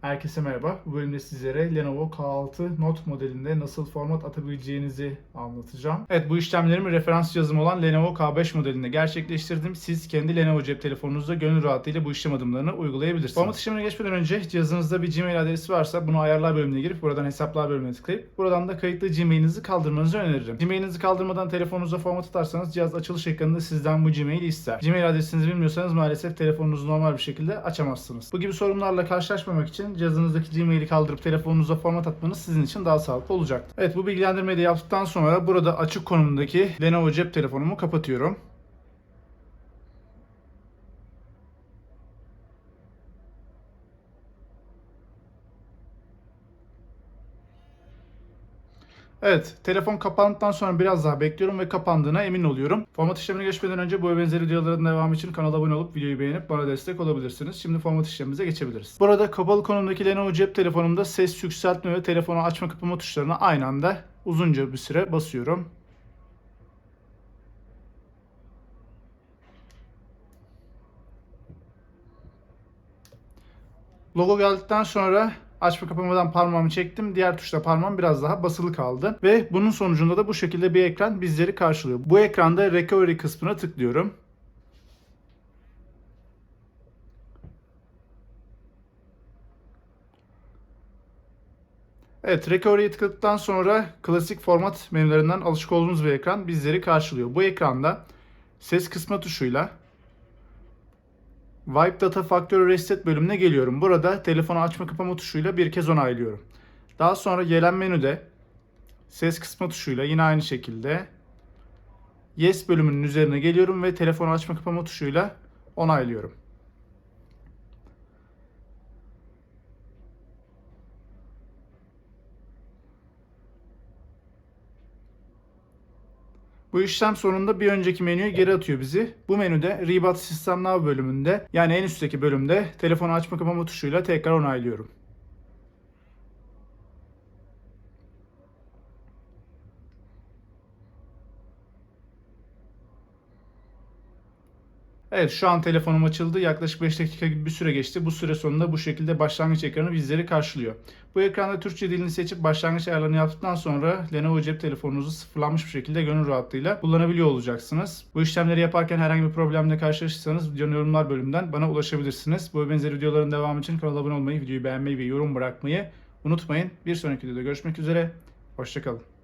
Herkese merhaba. Bu bölümde sizlere Lenovo K6 Note modelinde nasıl format atabileceğinizi anlatacağım. Evet bu işlemlerimi referans cihazım olan Lenovo K5 modelinde gerçekleştirdim. Siz kendi Lenovo cep telefonunuzda gönül rahatlığıyla bu işlem adımlarını uygulayabilirsiniz. Format işlemine geçmeden önce cihazınızda bir Gmail adresi varsa bunu ayarlar bölümüne girip buradan hesaplar bölümüne tıklayıp buradan da kayıtlı Gmail'inizi kaldırmanızı öneririm. Gmail'inizi kaldırmadan telefonunuza format atarsanız cihaz açılış ekranında sizden bu Gmail'i ister. Gmail adresinizi bilmiyorsanız maalesef telefonunuzu normal bir şekilde açamazsınız. Bu gibi sorunlarla karşılaşmamak için cihazınızdaki Gmail'i kaldırıp telefonunuza format atmanız sizin için daha sağlıklı olacaktır. Evet bu bilgilendirmeyi de yaptıktan sonra burada açık konumdaki Lenovo cep telefonumu kapatıyorum. Evet, telefon kapandıktan sonra biraz daha bekliyorum ve kapandığına emin oluyorum. Format işlemine geçmeden önce bu ve benzeri videoların devamı için kanala abone olup videoyu beğenip bana destek olabilirsiniz. Şimdi format işlemimize geçebiliriz. Burada kapalı konumdaki Lenovo cep telefonumda ses yükseltme ve telefonu açma kapama tuşlarına aynı anda uzunca bir süre basıyorum. Logo geldikten sonra açma kapamadan parmağımı çektim. Diğer tuşla parmağım biraz daha basılı kaldı. Ve bunun sonucunda da bu şekilde bir ekran bizleri karşılıyor. Bu ekranda recovery kısmına tıklıyorum. Evet, Recovery'ye tıkladıktan sonra klasik format menülerinden alışık olduğumuz bir ekran bizleri karşılıyor. Bu ekranda ses kısma tuşuyla Wipe Data Factory Reset bölümüne geliyorum. Burada telefonu açma kapama tuşuyla bir kez onaylıyorum. Daha sonra gelen menüde ses kısma tuşuyla yine aynı şekilde Yes bölümünün üzerine geliyorum ve telefonu açma kapama tuşuyla onaylıyorum. Bu işlem sonunda bir önceki menüye geri atıyor bizi. Bu menüde Reboot System Now bölümünde yani en üstteki bölümde telefonu açma kapama tuşuyla tekrar onaylıyorum. Evet şu an telefonum açıldı. Yaklaşık 5 dakika gibi bir süre geçti. Bu süre sonunda bu şekilde başlangıç ekranı bizleri karşılıyor. Bu ekranda Türkçe dilini seçip başlangıç ayarlarını yaptıktan sonra Lenovo cep telefonunuzu sıfırlanmış bir şekilde gönül rahatlığıyla kullanabiliyor olacaksınız. Bu işlemleri yaparken herhangi bir problemle karşılaşırsanız yorumlar bölümünden bana ulaşabilirsiniz. Bu ve benzeri videoların devamı için kanala abone olmayı, videoyu beğenmeyi ve yorum bırakmayı unutmayın. Bir sonraki videoda görüşmek üzere. Hoşçakalın.